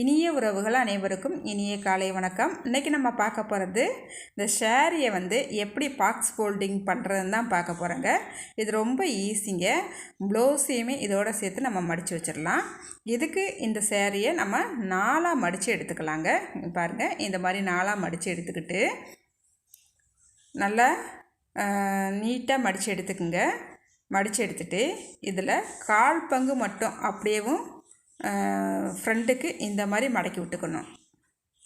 இனிய உறவுகள் அனைவருக்கும் இனிய காலை வணக்கம். இன்றைக்கி நம்ம பார்க்க போகிறது இந்த ஷேரியை வந்து எப்படி பாக்ஸ் ஃபோல்டிங் பண்ணுறதுன்னு தான் பார்க்க போகிறோங்க இது ரொம்ப ஈஸிங்க ப்ளவுஸையுமே இதோடு சேர்த்து நம்ம மடித்து வச்சிடலாம். இதுக்கு இந்த சேரீயை நம்ம நாலாக மடித்து எடுத்துக்கலாங்க. பாருங்கள் இந்த மாதிரி நாலாக மடித்து எடுத்துக்கிட்டு நல்லா நீட்டாக மடித்து எடுத்துக்குங்க. மடித்து எடுத்துகிட்டு இதில் கால் பங்கு மட்டும் அப்படியேவும் ஃப்ரண்ட்டுக்கு இந்த மாதிரி மடக்கி விட்டுக்கணும்.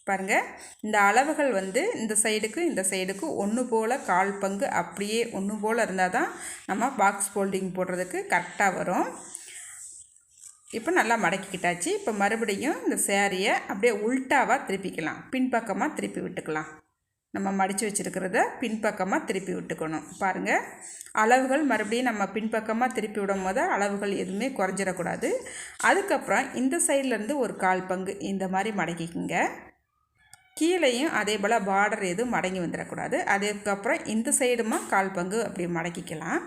பாருங்கள் இந்த அளவுகள் வந்து இந்த சைடுக்கு இந்த சைடுக்கு ஒன்று போல் கால் பங்கு அப்படியே ஒன்று போல் இருந்தால் தான் நம்ம பாக்ஸ் ஃபோல்டிங் போடுறதுக்கு கரெக்டாக வரும். இப்போ நல்லா மடக்கிக்கிட்டாச்சு. இப்போ மறுபடியும் இந்த சேரீயை அப்படியே உள்டாவாக திருப்பிக்கலாம். பின்பக்கமாக திருப்பி விட்டுக்கலாம். நம்ம மடித்து வச்சுருக்கிறத பின்பக்கமாக திருப்பி விட்டுக்கணும். பாருங்கள் அளவுகள் மறுபடியும் நம்ம பின்பக்கமாக திருப்பி விடும் போது அளவுகள் எதுவுமே குறைஞ்சிடக்கூடாது. அதுக்கப்புறம் இந்த சைட்லேருந்து ஒரு கால் பங்கு இந்த மாதிரி மடக்கிக்குங்க. கீழேயும் அதே போல் பார்டர் எதுவும் மடங்கி வந்துடக்கூடாது. அதுக்கப்புறம் இந்த சைடுமா கால் பங்கு அப்படி மடக்கிக்கலாம்.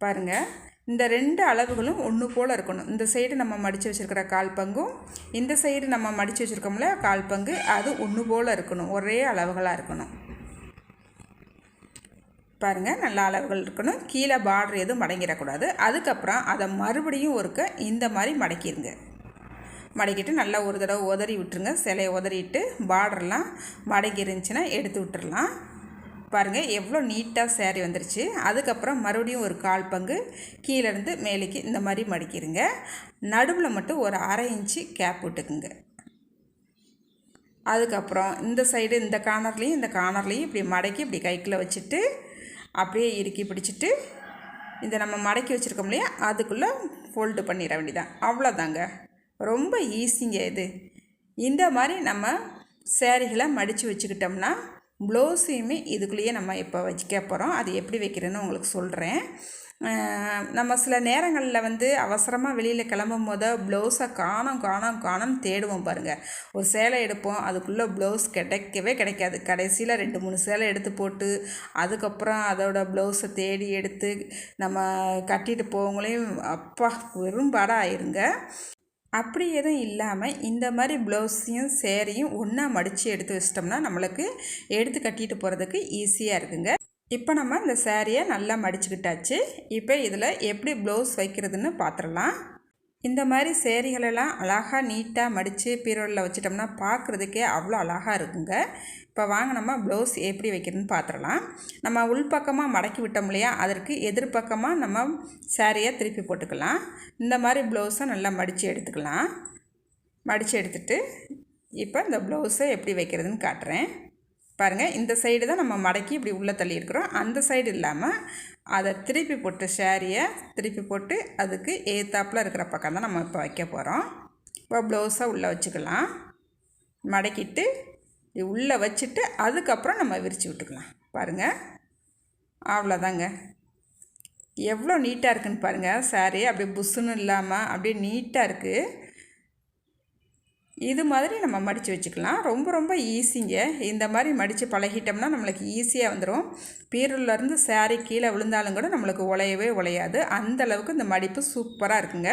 பாருங்கள் இந்த ரெண்டு அளவுகளும் ஒன்று போல் இருக்கணும். இந்த சைடு நம்ம மடித்து வச்சுருக்கிற கால் பங்கும் இந்த சைடு நம்ம மடித்து வச்சுருக்கோம்ல கால் பங்கு அது ஒன்று போல் இருக்கணும். ஒரே அளவுகளாக இருக்கணும். பாருங்கள் நல்ல அளவுகள் இருக்கணும். கீழே பார்டர் எதுவும் மடங்கிடக்கூடாது. அதுக்கப்புறம் அதை மறுபடியும் ஒருக்க இந்த மாதிரி மடக்கிடுங்க. மடக்கிட்டு நல்லா ஒரு தடவை உதறி விட்டுருங்க. சிலையை உதறிட்டு பார்டர்லாம் மடங்கி இருந்துச்சுன்னா எடுத்து விட்டுறலாம். பாருங்கள் எவ்வளோ நீட்டாக சேரீ வந்துருச்சு. அதுக்கப்புறம் மறுபடியும் ஒரு கால் பங்கு கீழேருந்து மேலேக்கு இந்த மாதிரி மடிக்கிருங்க நடுவில் மட்டும் ஒரு அரை இன்ச்சு கேப் விட்டுக்குங்க. அதுக்கப்புறம் இந்த சைடு இந்த கார்னர்லேயும் இந்த கார்னர்லேயும் இப்படி மடக்கி இப்படி கைக்குள்ளே வச்சுட்டு அப்படியே இறுக்கி பிடிச்சிட்டு இந்த நம்ம மடக்கி வச்சுருக்கோம் இல்லையா அதுக்குள்ளே ஃபோல்டு பண்ணிட வேண்டியதான் அவ்வளோதாங்க ரொம்ப ஈஸிங்க இது. இந்த மாதிரி நம்ம சேரீகளை மடித்து வச்சுக்கிட்டோம்னா ப்ளவுஸையுமே இதுக்குள்ளேயே நம்ம இப்போ வச்சுக்க போகிறோம் அது எப்படி வைக்கிறேன்னு உங்களுக்கு சொல்கிறேன். நம்ம சில நேரங்களில் வந்து அவசரமாக வெளியில் கிளம்பும் போது ப்ளவுஸை காணும் காணும் காணும் தேடுவோம் பாருங்கள் ஒரு சேலை எடுப்போம் அதுக்குள்ளே ப்ளவுஸ் கிடைக்கவே கிடைக்காது. கடைசியில் ரெண்டு மூணு சேலை எடுத்து போட்டு அதுக்கப்புறம் அதோட ப்ளவுஸை தேடி எடுத்து நம்ம கட்டிட்டு போவங்களையும் அப்பா வெறும்பாடாக ஆயிருங்க. அப்படி எதுவும் இல்லாமல் இந்த மாதிரி ப்ளவுஸையும் சேரையும் ஒன்றா மடித்து எடுத்து வச்சிட்டோம்னா நம்மளுக்கு எடுத்து கட்டிட்டு போகிறதுக்கு ஈஸியாக இருக்குங்க. இப்போ நம்ம இந்த சேரீயை நல்லா மடிச்சுக்கிட்டாச்சு. இப்போ இதில் எப்படி ப்ளவுஸ் வைக்கிறதுன்னு பார்த்துடலாம் இந்த மாதிரி சேரீகளெல்லாம் அழகாக நீட்டாக மடித்து பீரோலில் வச்சிட்டோம்னா பார்க்குறதுக்கே அவ்வளோ அழகாக இருக்குங்க. இப்போ வாங்க நம்ம ப்ளவுஸ் எப்படி வைக்கிறதுன்னு பார்த்துடலாம் நம்ம உள்பக்கமாக மடக்கி விட்டோம் இல்லையா? அதற்கு எதிர்பக்கமாக நம்ம சேரீயை திருப்பி போட்டுக்கலாம். இந்த மாதிரி ப்ளவுஸை நல்லா மடித்து எடுத்துக்கலாம். மடித்து எடுத்துட்டு இப்போ இந்த ப்ளவுஸை எப்படி வைக்கிறதுன்னு காட்டுறேன். பாருங்கள் இந்த சைடு தான் நம்ம மடக்கி இப்படி உள்ளே தள்ளி இருக்கிறோம். அந்த சைடு இல்லாமல் அதை திருப்பி போட்டு ஷேரியை திருப்பி போட்டு அதுக்கு ஏத்தாப்பில் இருக்கிற பக்கம் தான் நம்ம இப்போ வைக்க போகிறோம் இப்போ ப்ளவுஸாக உள்ளே வச்சுக்கலாம். மடக்கிட்டு உள்ளே வச்சுட்டு அதுக்கப்புறம் நம்ம விரித்து விட்டுக்கலாம். பாருங்கள் அவ்வளோதாங்க எவ்வளோ நீட்டாக இருக்குன்னு பாருங்கள் சாரி அப்படியே புஷ்ஷுன்னு இல்லாமல் அப்படியே நீட்டாக இருக்குது இது மாதிரி நம்ம மடித்து வச்சுக்கலாம். ரொம்ப ரொம்ப ஈஸிங்க. இந்த மாதிரி மடித்து பழகிட்டோம்னா நம்மளுக்கு ஈஸியாக வந்துடும் பீரூர்லேருந்து சேரீ கீழே விழுந்தாலும் கூட நம்மளுக்கு உழையவே உழையாது. அந்தளவுக்கு இந்த மடிப்பு சூப்பராக இருக்குங்க.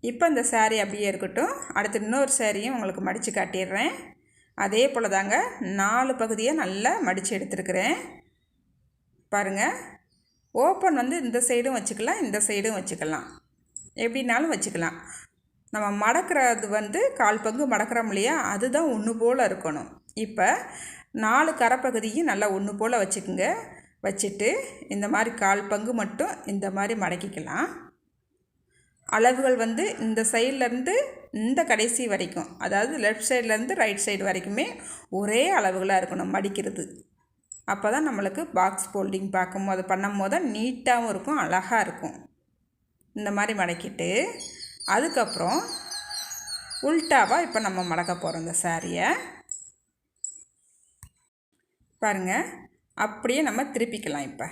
இப்போ இந்த சேரீ அப்படியே இருக்கட்டும். அடுத்து இன்னொரு சேரீயும் உங்களுக்கு மடித்து காட்டிடுறேன். அதே போல் தாங்க நாலு பகுதியை நல்லா மடித்து எடுத்துருக்குறேன். பாருங்கள் ஓப்பன் வந்து இந்த சைடும் வச்சுக்கலாம் இந்த சைடும் வச்சுக்கலாம். எப்படின்னாலும் வச்சுக்கலாம். நம்ம மடக்கிறது வந்து கால் பங்கு மடக்கிறோம் இல்லையா? அதுதான் ஒன்று போல் இருக்கணும். இப்போ நாலு கரைப்பகுதியும் நல்லா ஒன்று போல் வச்சுக்கோங்க. வச்சுட்டு இந்த மாதிரி கால் பங்கு மட்டும் இந்த மாதிரி மடக்கிக்கலாம். அளவுகள் வந்து இந்த சைட்லேருந்து இந்த கடைசி வரைக்கும் அதாவது லெஃப்ட் சைட்லேருந்து ரைட் சைடு வரைக்குமே ஒரே அளவுகளாக இருக்கணும் மடிக்கிறது. அப்போ தான் நம்மளுக்கு பாக்ஸ் ஃபோல்டிங் பார்க்கும் போது பண்ணும் போது நீட்டாகவும் இருக்கும் அழகாக இருக்கும். இந்த மாதிரி மடக்கிட்டு அதுக்கப்புறம் உல்ட்டாவாக இப்போ நம்ம மடக்க போகிறோம் இந்த சாரியை பாருங்கள் அப்படியே நம்ம திருப்பிக்கலாம் இப்போ.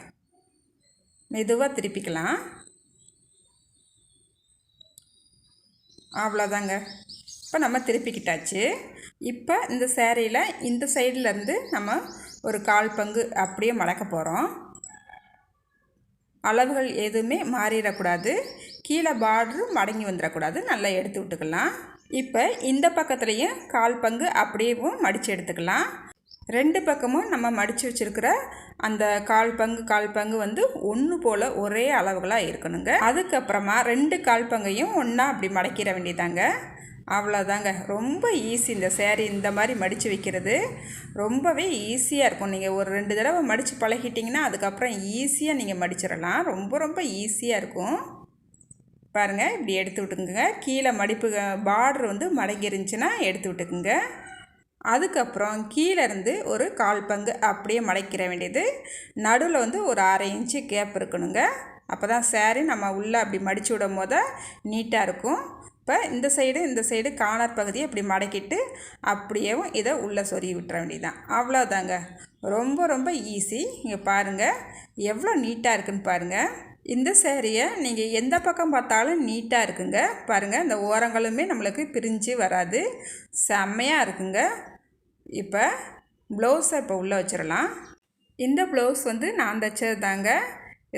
மெதுவாக திருப்பிக்கலாம். அவ்வளோதாங்க இப்போ நம்ம திருப்பிக்கிட்டாச்சு. இப்போ இந்த சேரீயில் இந்த சைட்லேருந்து நம்ம ஒரு கால் பங்கு அப்படியே மடக்க போகிறோம் அளவுகள் எதுவுமே மாறிடக்கூடாது. கீழே பார்டரும் மடங்கி வந்துடக்கூடாது. நல்லா எடுத்து விட்டுக்கலாம். இப்போ இந்த பக்கத்துலேயும் கால் பங்கு அப்படியேவும் மடித்து எடுத்துக்கலாம். ரெண்டு பக்கமும் நம்ம மடித்து வச்சுருக்கிற அந்த கால் பங்கு கால் பங்கு வந்து ஒன்று போல் ஒரே அளவுகளாக இருக்கணுங்க. அதுக்கப்புறமா ரெண்டு கால் பங்கையும் ஒன்றா அப்படி மடக்கிட வேண்டியதாங்க. அவ்வளோதாங்க ரொம்ப ஈஸி இந்த சேரீ இந்த மாதிரி மடித்து வைக்கிறது. ரொம்பவே ஈஸியாக இருக்கும். நீங்கள் ஒரு ரெண்டு தடவை மடித்து பழகிட்டிங்கன்னா அதுக்கப்புறம் ஈஸியாக நீங்கள் மடிச்சிடலாம். ரொம்ப ரொம்ப ஈஸியாக இருக்கும். பாருங்கள் இப்படி எடுத்து விட்டுக்குங்க. கீழே மடிப்பு பார்டர் வந்து மடங்கி இருந்துச்சுன்னா எடுத்து விட்டுக்குங்க. அதுக்கப்புறம் கீழேருந்து ஒரு கால் பங்கு அப்படியே மடக்கிற வேண்டியது. நடுவில் வந்து ஒரு அரை இன்ச்சு கேப் இருக்கணுங்க. அப்போ தான் சேரீ நம்ம உள்ளே அப்படி மடித்து விடும் போது நீட்டாக இருக்கும். இப்போ இந்த சைடு இந்த சைடு காணர் பகுதியை இப்படி மடக்கிட்டு அப்படியேவும் இதை உள்ளே சொருகி விட்டுற வேண்டியதுதான். அவ்வளோதாங்க ரொம்ப ரொம்ப ஈஸி இங்கே பாருங்கள் எவ்வளோ நீட்டாக இருக்குன்னு பாருங்கள் இந்த சேரீயை நீங்கள் எந்த பக்கம் பார்த்தாலும் நீட்டாக இருக்குங்க. பாருங்கள் இந்த ஓரங்களுமே நம்மளுக்கு பிரிஞ்சு வராது. செம்மையாக இருக்குங்க. இப்போ ப்ளவுஸை இப்போ உள்ளே வச்சிடலாம். இந்த ப்ளவுஸ் வந்து நான் தைச்சது தாங்க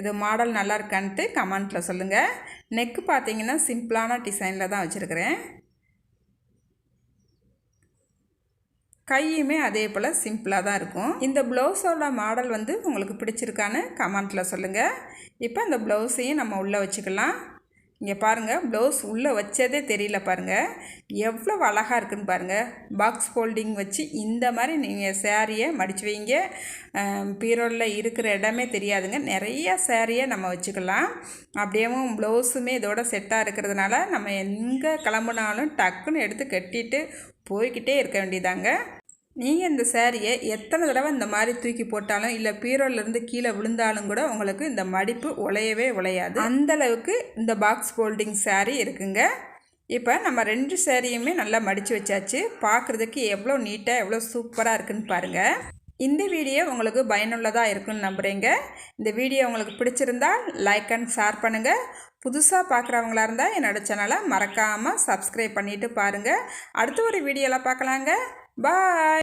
இது மாடல் நல்லா இருக்கான்ட்டு கமெண்ட்டில் சொல்லுங்கள் நெக்கு பார்த்தீங்கன்னா சிம்பிளான டிசைனில் தான் வச்சுருக்கிறேன். கையுமே அதே போல் சிம்பிளாக தான் இருக்கும். இந்த ப்ளவுஸோட மாடல் வந்து உங்களுக்கு பிடிச்சிருக்கான்னு கமெண்ட்டில் சொல்லுங்கள் இப்போ அந்த ப்ளவுஸையும் நம்ம உள்ளே வச்சுக்கலாம். இங்கே பாருங்கள் ப்ளவுஸ் உள்ளே வச்சதே தெரியல பாருங்கள் எவ்வளோ அழகாக இருக்குன்னு பாருங்கள் பாக்ஸ் ஃபோல்டிங் வச்சு இந்த மாதிரி நீங்கள் சேரீயை மடித்து வைங்க. பீரோலில் இருக்கிற இடமே தெரியாதுங்க. நிறைய சேரீயை நம்ம வச்சுக்கலாம். அப்படியேவும் ப்ளவுஸுமே இதோட செட்டாக இருக்கிறதுனால நம்ம எங்கே கிளம்புனாலும் டக்குன்னு எடுத்து கட்டிட்டு போய்கிட்டே இருக்க வேண்டியதாங்க. நீங்கள் இந்த சேரீயை எத்தனை தடவை இந்த மாதிரி தூக்கி போட்டாலும் இல்லை பீரோலேருந்து கீழே விழுந்தாலும் கூட உங்களுக்கு இந்த மடிப்பு உழையவே உழையாது அந்தளவுக்கு இந்த பாக்ஸ் ஃபோல்டிங் சேரீ இருக்குங்க. இப்போ நம்ம ரெண்டு சேரீயுமே நல்லா மடித்து வச்சாச்சு. பார்க்குறதுக்கு எவ்வளோ நீட்டாக எவ்வளோ சூப்பராக இருக்குன்னு பாருங்கள் இந்த வீடியோ உங்களுக்கு பயனுள்ளதாக இருக்குன்னு நம்புகிறேங்க இந்த வீடியோ உங்களுக்கு பிடிச்சிருந்தால் லைக் அண்ட் ஷேர் பண்ணுங்கள் புதுசாக பார்க்குறவங்களா இருந்தால் என்னோடய சேனலை மறக்காமல் சப்ஸ்கிரைப் பண்ணிவிட்டு பாருங்கள் அடுத்த ஒரு வீடியோவில் பார்க்கலாங்க பாய்